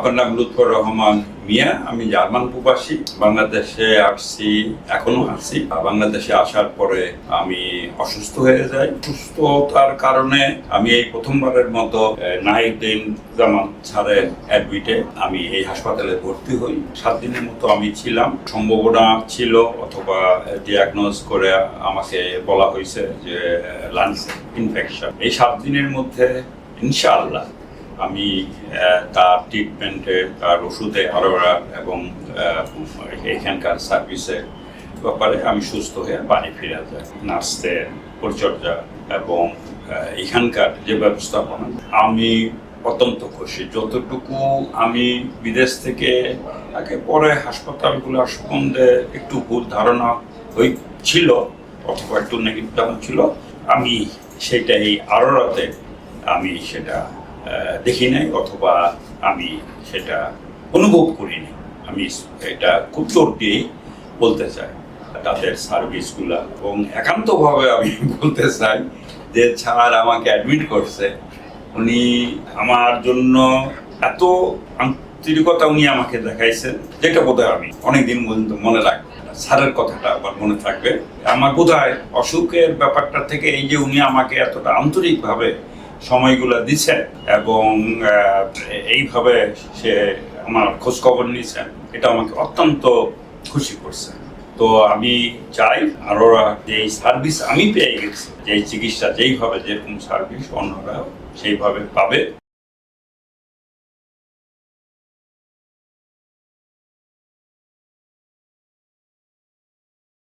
আমার নাম লুৎফর রহমান মিয়া। আমি জার্মান প্রবাসী। বাংলাদেশে আসছি এখনও আছি। বাংলাদেশে আসার পরে আমি অসুস্থ হয়ে যাই। সুস্থতার কারণে আমি এই প্রথমবারের মতো আহ, নাহিদ্দিন জামান স্যারের অ্যাডমিটে আমি এই হাসপাতালে ভর্তি হই। সাত দিনের মতো আমি ছিলাম। সম্ভাবনা ছিল অথবা ডিয়াগনোজ করে আমাকে বলা হয়েছে যে লাংস ইনফেকশন এই সাত দিনের মধ্যে ইনশাআল্লাহ আমি তার ট্রিটমেন্টে তার ওষুধে আরোরা এবং এখানকার সার্ভিসের ব্যাপারে আমি সুস্থ হয়ে বাড়ি ফিরে যাই। নার্সদের পরিচর্যা এবং এখানকার যে ব্যবস্থাপনা, আমি অত্যন্ত খুশি। যতটুকু আমি বিদেশ থেকে আগে পরে হাসপাতালগুলো সম্বন্ধে একটু ভুল ধারণা হয়েছিল অথবা একটু নেগেটিভ ছিল, আমি সেটা এই আরোরাতে আমি সেটা দেখি নাই অথবা আমি সেটা অনুভব করিনি আমি এটা খুব জোর দিয়েই বলতে চাই। তাদের সার্ভিসগুলা এবং একান্তভাবে আমি বলতে চাই যে, স্যার আমাকে অ্যাডমিট করছে। উনি আমার জন্য এত আন্তরিকতা উনি আমাকে দেখাইছেন, যেটা বোধহয় আমি অনেকদিন পর্যন্ত মনে রাখব স্যারের কথাটা আমার মনে থাকবে। আমার বোধহয় অসুখের ব্যাপারটা থেকে এই যে উনি আমাকে এতটা আন্তরিকভাবে সময়গুলো দিছে এবং এইভাবে সে আমার খোঁজখবর খবর নিয়েছেন এটা আমাকে অত্যন্ত খুশি করছে। তো আমি চাই আরও যে সার্ভিস আমি পেয়ে গেছি, যে চিকিৎসা যেইভাবে, যেরকম সার্ভিস অন্যরা সেইভাবে পাবে।